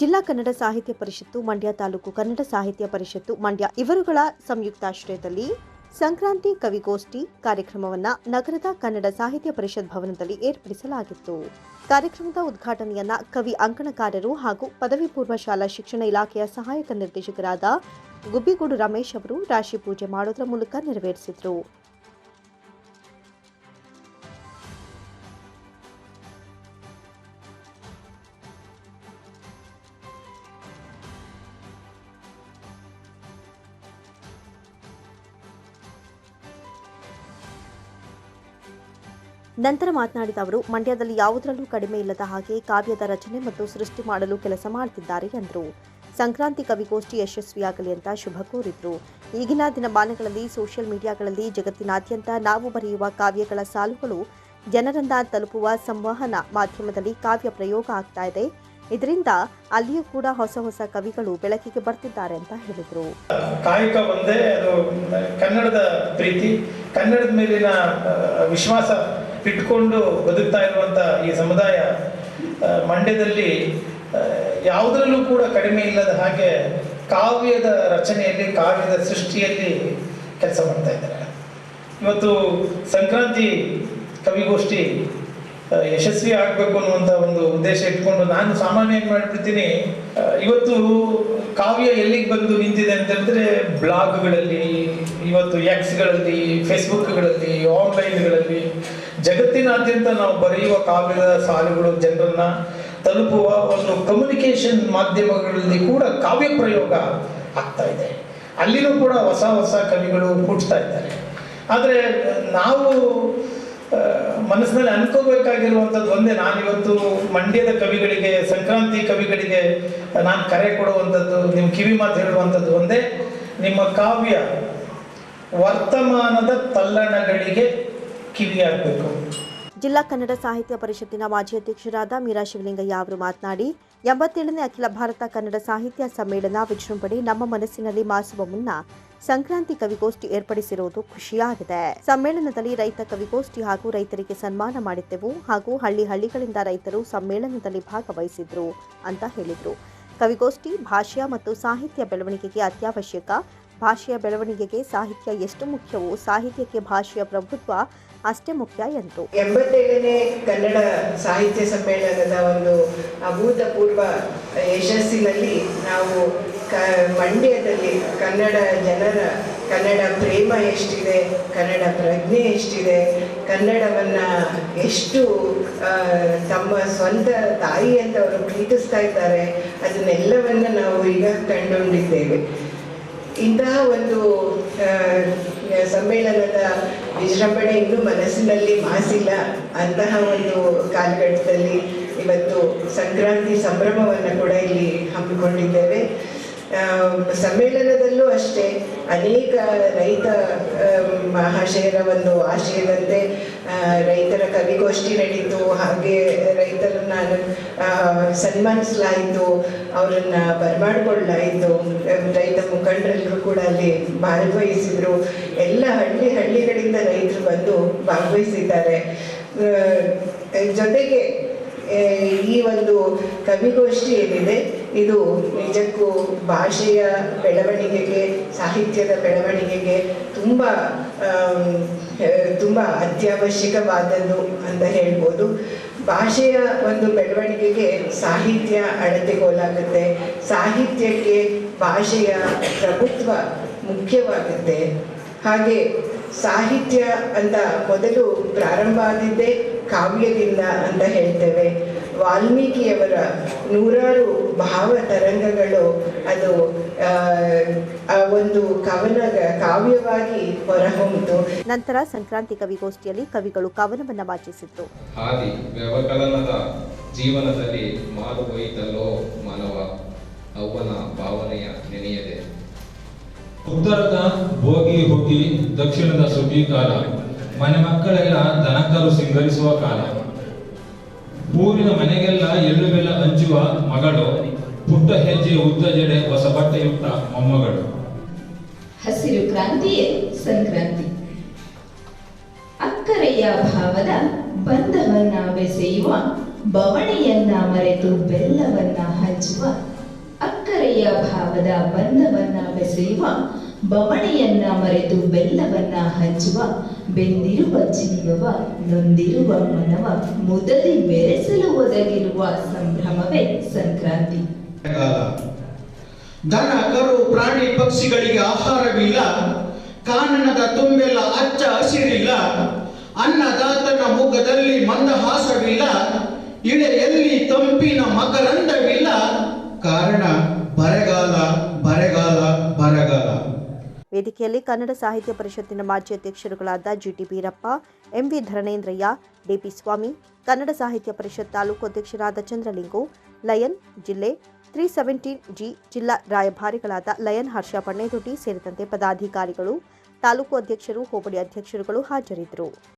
ಜಿಲ್ಲಾ ಕನ್ನಡ ಸಾಹಿತ್ಯ ಪರಿಷತ್ತು, ಮಂಡ್ಯ ತಾಲೂಕು ಕನ್ನಡ ಸಾಹಿತ್ಯ ಪರಿಷತ್ತು, ಮಂಡ್ಯ ಇವರುಗಳ ಸಂಯುಕ್ತಾಶ್ರಯದಲ್ಲಿ ಸಂಕ್ರಾಂತಿ ಕವಿಗೋಷ್ಠಿ ಕಾರ್ಯಕ್ರಮವನ್ನು ನಗರದ ಕನ್ನಡ ಸಾಹಿತ್ಯ ಪರಿಷತ್ ಭವನದಲ್ಲಿ ಏರ್ಪಡಿಸಲಾಗಿತ್ತು. ಕಾರ್ಯಕ್ರಮದ ಉದ್ಘಾಟನೆಯನ್ನ ಕವಿ ಅಂಕಣಕಾರರು ಹಾಗೂ ಪದವಿ ಪೂರ್ವ ಶಾಲಾ ಶಿಕ್ಷಣ ಇಲಾಖೆಯ ಸಹಾಯಕ ನಿರ್ದೇಶಕರಾದ ಗುಬ್ಬಿಗೂಡು ರಮೇಶ್ ಅವರು ರಾಶಿ ಪೂಜೆ ಮಾಡೋದರ ಮೂಲಕ ನೆರವೇರಿಸಿದರು. ನಂತರ ಮಾತನಾಡಿದ ಅವರು, ಮಂಡ್ಯದಲ್ಲಿ ಯಾವುದರಲ್ಲೂ ಕಡಿಮೆ ಇಲ್ಲದ ಹಾಗೆ ಕಾವ್ಯದ ರಚನೆ ಮತ್ತು ಸೃಷ್ಟಿ ಮಾಡಲು ಕೆಲಸ ಮಾಡುತ್ತಿದ್ದಾರೆ ಎಂದರು. ಸಂಕ್ರಾಂತಿ ಕವಿಗೋಷ್ಠಿ ಯಶಸ್ವಿಯಾಗಲಿ ಅಂತ ಶುಭ ಕೋರಿದ್ರು. ಈಗಿನ ದಿನಮಾನಗಳಲ್ಲಿ ಸೋಷಿಯಲ್ ಮೀಡಿಯಾಗಳಲ್ಲಿ ಜಗತ್ತಿನಾದ್ಯಂತ ನಾವು ಬರೆಯುವ ಕಾವ್ಯಗಳ ಸಾಲುಗಳು ಜನರನ್ನ ತಲುಪುವ ಸಂವಹನ ಮಾಧ್ಯಮದಲ್ಲಿ ಕಾವ್ಯ ಪ್ರಯೋಗ ಆಗ್ತಾ ಇದೆ. ಇದರಿಂದ ಅಲ್ಲಿಯೂ ಕೂಡ ಹೊಸ ಹೊಸ ಕವಿಗಳು ಬೆಳಕಿಗೆ ಬರ್ತಿದ್ದಾರೆ ಅಂತ ಹೇಳಿದರು. ಕಾಯಕ ಒಂದೇ, ಅದು ಕನ್ನಡದ ಪ್ರೀತಿ, ಕನ್ನಡದ ಮೇಲಿನ ವಿಶ್ವಾಸ ಇಟ್ಕೊಂಡು ಬದುಕ್ತಾ ಇರುವಂತ ಈ ಸಮುದಾಯ ಮಂಡ್ಯದಲ್ಲಿ ಯಾವುದರಲ್ಲೂ ಕೂಡ ಕಡಿಮೆ ಇಲ್ಲದ ಹಾಗೆ ಕಾವ್ಯದ ರಚನೆಯಲ್ಲಿ, ಕಾವ್ಯದ ಸೃಷ್ಟಿಯಲ್ಲಿ ಕೆಲಸ ಮಾಡ್ತಾ ಇದ್ದಾರೆ. ಇವತ್ತು ಸಂಕ್ರಾಂತಿ ಕವಿಗೋಷ್ಠಿ ಯಶಸ್ವಿ ಆಗಬೇಕು ಅನ್ನುವಂಥ ಒಂದು ಉದ್ದೇಶ ಇಟ್ಕೊಂಡು ನಾನು ಸಾಮಾನ್ಯ ಏನು ಮಾಡಿಬಿಡ್ತೀನಿ ಇವತ್ತು ಕಾವ್ಯ ಎಲ್ಲಿಗೆ ಬಂದು ನಿಂತಿದೆ ಅಂತ ಹೇಳಿದ್ರೆ, ಬ್ಲಾಗ್ಗಳಲ್ಲಿ ಇವತ್ತು ಎಕ್ಸ್ಗಳಲ್ಲಿ ಫೇಸ್ಬುಕ್ಗಳಲ್ಲಿ ಆನ್ಲೈನ್ಗಳಲ್ಲಿ ಜಗತ್ತಿನಾದ್ಯಂತ ನಾವು ಬರೆಯುವ ಕಾವ್ಯದ ಸಾಲುಗಳು ಜನರನ್ನ ತಲುಪುವ ಒಂದು ಕಮ್ಯುನಿಕೇಶನ್ ಮಾಧ್ಯಮಗಳಲ್ಲಿ ಕೂಡ ಕಾವ್ಯ ಪ್ರಯೋಗ ಆಗ್ತಾ ಇದೆ. ಅಲ್ಲಿನೂ ಕೂಡ ಹೊಸ ಹೊಸ ಕವಿಗಳು ಹುಟ್ಟುತ್ತಾ ಇದ್ದಾರೆ. ಆದರೆ ನಾವು ಮನಸ್ಸಿನಲ್ಲಿ ಅನ್ಕೋಬೇಕಾಗಿರುವಂಥದ್ದು ಒಂದೇ, ನಾನಿವತ್ತು ಮಂಡ್ಯದ ಕವಿಗಳಿಗೆ, ಸಂಕ್ರಾಂತಿ ಕವಿಗಳಿಗೆ ನಾನು ಕರೆ ಕೊಡುವಂಥದ್ದು ನಿಮ್ಮ ಕಿವಿ ಮಾತು ಹೇಳುವಂಥದ್ದು ಒಂದೇ, ನಿಮ್ಮ ಕಾವ್ಯ ವರ್ತಮಾನದ ತಲ್ಲಣಗಳಿಗೆ ಕಿವಿಯಾಗಬೇಕು. ಜಿಲ್ಲಾ ಕನ್ನಡ ಸಾಹಿತ್ಯ ಪರಿಷತ್ತಿನ ಮಾಜಿ ಅಧ್ಯಕ್ಷರಾದ ಮೀರಾ ಶಿವಲಿಂಗಯ್ಯ ಅವರು ಮಾತನಾಡಿ, ಎಂಬತ್ತೇಳನೇ ಅಖಿಲ ಭಾರತ ಕನ್ನಡ ಸಾಹಿತ್ಯ ಸಮ್ಮೇಳನ ವಿಜೃಂಭಣೆ ನಮ್ಮ ಮನಸ್ಸಿನಲ್ಲಿ ಮಾಸುವ ಮುನ್ನ ಸಂಕ್ರಾಂತಿ ಕವಿಗೋಷ್ಠಿ ಏರ್ಪಡಿಸಿರುವುದು ಖುಷಿಯಾಗಿದೆ. ಸಮ್ಮೇಳನದಲ್ಲಿ ರೈತ ಕವಿಗೋಷ್ಠಿ ಹಾಗೂ ರೈತರಿಗೆ ಸನ್ಮಾನ ಮಾಡಿದ್ದೆವು ಹಾಗೂ ಹಳ್ಳಿ ಹಳ್ಳಿಗಳಿಂದ ರೈತರು ಸಮ್ಮೇಳನದಲ್ಲಿ ಭಾಗವಹಿಸಿದ್ರು ಅಂತ ಹೇಳಿದರು. ಕವಿಗೋಷ್ಠಿ ಭಾಷೆಯ ಮತ್ತು ಸಾಹಿತ್ಯ ಬೆಳವಣಿಗೆಗೆ ಅತ್ಯವಶ್ಯಕ ಭಾಷೆಯ ಬೆಳವಣಿಗೆಗೆ ಸಾಹಿತ್ಯ ಎಷ್ಟು ಮುಖ್ಯವೋ ಸಾಹಿತ್ಯಕ್ಕೆ ಭಾಷೆಯ ಪ್ರಭುತ್ವ ಅಷ್ಟೇ ಮುಖ್ಯ ಎಂದು ಎಂಬತ್ತೇಳನೇ ಕನ್ನಡ ಸಾಹಿತ್ಯ ಸಮ್ಮೇಳನದ ಒಂದು ಅಭೂತಪೂರ್ವ ಯಶಸ್ಸಿನಲ್ಲಿ ನಾವು ಕ, ಮಂಡ್ಯದಲ್ಲಿ ಕನ್ನಡ ಜನರ, ಕನ್ನಡ ಪ್ರೇಮ ಎಷ್ಟಿದೆ, ಕನ್ನಡ ಪ್ರಜ್ಞೆ ಎಷ್ಟಿದೆ, ಕನ್ನಡವನ್ನು ಎಷ್ಟು ತಮ್ಮ ಸ್ವಂತ ತಾಯಿ ಅಂತ ಅವರು ಪ್ರೀತಿಸ್ತಾ ಇದ್ದಾರೆ, ಅದನ್ನೆಲ್ಲವನ್ನು ನಾವು ಈಗ ಕಂಡುಕೊಂಡಿದ್ದೇವೆ. ಇಂತಹ ಒಂದು ಸಮ್ಮೇಳನದ ವಿಜೃಂಭಣೆ ಇನ್ನೂ ಮನಸ್ಸಿನಲ್ಲಿ ಮಾಸಿಲ್ಲ. ಅಂತಹ ಒಂದು ಕಾಲಘಟ್ಟದಲ್ಲಿ ಇವತ್ತು ಸಂಕ್ರಾಂತಿ ಸಂಭ್ರಮವನ್ನು ಕೂಡ ಇಲ್ಲಿ ಹಮ್ಮಿಕೊಂಡಿದ್ದೇವೆ. ಸಮ್ಮೇಳನದಲ್ಲೂ ಅಷ್ಟೇ ಅನೇಕ ರೈತ ಮಹಾಶಯರ ಒಂದು ಆಶಯದಂತೆ ರೈತರ ಕವಿಗೋಷ್ಠಿ ನಡೀತು. ಹಾಗೆ ರೈತರನ್ನ ಸನ್ಮಾನಿಸಲಾಯಿತು. ಅವರನ್ನ ಬರಮಾಡ್ಕೊಳ್ಳಾಯಿತು ರೈತ ಮುಖಂಡರೆಲ್ಲರೂ ಕೂಡ ಅಲ್ಲಿ ಭಾಗವಹಿಸಿದ್ರು. ಎಲ್ಲ ಹಳ್ಳಿ ಹಳ್ಳಿಗಳಿಂದ ರೈತರು ಬಂದು ಭಾಗವಹಿಸಿದ್ದಾರೆ. ಜೊತೆಗೆ ಈ ಒಂದು ಕವಿಗೋಷ್ಠಿ ಏನಿದೆ ಇದು ನಿಜಕ್ಕೂ ಭಾಷೆಯ ಬೆಳವಣಿಗೆಗೆ, ಸಾಹಿತ್ಯದ ಬೆಳವಣಿಗೆಗೆ ತುಂಬ ತುಂಬ ಅತ್ಯವಶ್ಯಕವಾದದ್ದು ಅಂತ ಹೇಳ್ಬೋದು. ಭಾಷೆಯ ಒಂದು ಬೆಳವಣಿಗೆಗೆ ಸಾಹಿತ್ಯ ಅಳತೆಗೋಲಾಗುತ್ತೆ ಸಾಹಿತ್ಯಕ್ಕೆ ಭಾಷೆಯ ಪ್ರಭುತ್ವ ಮುಖ್ಯವಾಗುತ್ತೆ. ಹಾಗೆ ಸಾಹಿತ್ಯ ಅಂತ ಮೊದಲು ಪ್ರಾರಂಭ ಆದಿದ್ದೇ ಕಾವ್ಯದಿಂದ ಅಂತ ಹೇಳ್ತೇವೆ. ವಾಲ್ಮೀಕಿಯವರ ನೂರಾರು ಭಾವ ತರಂಗಗಳು ಅದು ಆ, ಒಂದು ಕವನ ಕಾವ್ಯವಾಗಿ ಹೊರಹೊಮ್ಮಿತು. ನಂತರ ಸಂಕ್ರಾಂತಿ ಕವಿಗೋಷ್ಠಿಯಲ್ಲಿ ಕವಿಗಳು ಕವನವನ್ನು ವಾಚಿಸಿದ್ರು. ಹಾದಿ ವ್ಯವಕಲನದ ಜೀವನದಲ್ಲಿ ಮಾರು ಒಯ್ದಲ್ಲೋ ಮಾನವ ಅವನ ಭಾವನೆಯ ನೆನೆಯದೆ. ಉತ್ತರದ ಭೋಗಿ ಹೋಗಿ ದಕ್ಷಿಣದ ಸುಗ್ಗಿ ಕಾಲ ಮನೆ ಮಕ್ಕಳೆಲ್ಲ ದನಕರು ಸಿಂಗರಿಸುವ ಕಾಲ. ಊರಿನ ಮನೆಗೆಲ್ಲ ಎಳ್ಳು ಬೆಲ್ಲ ಹಂಚುವ ಮಗಳು, ಪುಟ್ಟ ಹೆಜ್ಜೆ ಉದ್ದ ಜಡೆ ಹೊಸ ಬಟ್ಟೆಯುಟ್ಟ ಮೊಮ್ಮಗಳು. ಹಸಿರು ಕ್ರಾಂತಿಯೇ ಸಂಕ್ರಾಂತಿ. ಅಕ್ಕರೆಯ ಭಾವದ ಬಂಧವನ್ನ ಬೆಸೆಯುವ, ಬವಣೆಯನ್ನ ಮರೆತು ಬೆಲ್ಲವನ್ನ ಹಂಚಿ ಹಂಚುವ, ಅಕ್ಕರೆಯ ಭಾವದ ಬಂಧವನ್ನ ಬೆಸೆಯುವ ಬವಣೆಯನ್ನ ಮರೆತು ಬೆಲ್ಲವನ್ನ ಹಂಚುವ, ಬೆಂದಿರುವ ಜೀವವ, ನೊಂದಿರುವ ಮನವ, ಮುದಲಿ ಬೆರೆಸಲು ಒದಗಿರುವ ಸಂಭ್ರಮವೇ ಸಂಕ್ರಾಂತಿ. ದನ ಕರು, ಪ್ರಾಣಿ, ಪಕ್ಷಿಗಳಿಗೆ ಆಹಾರವಿಲ್ಲ. ಕಾನನದ ತುಂಬೆಲ್ಲ ಅಚ್ಚ ಹಸಿರಿಲ್ಲ. ಅನ್ನದಾತನ ಮುಖದಲ್ಲಿ ಮಂದಹಾಸವಿಲ್ಲ. ಇಳೆಯಲ್ಲಿ ತಂಪಿನ ಮಕರಂದವಿಲ್ಲ. ಕಾರಣ, ಬರಗಾಲ. ವೇದಿಕೆಯಲ್ಲಿ ಕನ್ನಡ ಸಾಹಿತ್ಯ ಪರಿಷತ್ತಿನ ಮಾಜಿ ಅಧ್ಯಕ್ಷರುಗಳಾದ GT Beerappa, MV Dharanendraiah, DP Swamy, Kannada Sahitya Parishat taluk ಅಧ್ಯಕ್ಷರಾದ ಚಂದ್ರಲಿಂಗು, ಲಯನ್ ಜಿಲ್ಲೆ ತ್ರೀ ಸೆವೆಂಟೀನ್ ಜಿ ಜಿಲ್ಲಾ ರಾಯಭಾರಿಗಳಾದ ಲಯನ್ ಹರ್ಷ ಪಣ್ಣೇದೊಡ್ಡಿ ಸೇರಿದಂತೆ ಪದಾಧಿಕಾರಿಗಳು, ತಾಲೂಕು ಅಧ್ಯಕ್ಷರು, ಹೋಬಳಿ ಅಧ್ಯಕ್ಷರುಗಳು ಹಾಜರಿದ್ದರು.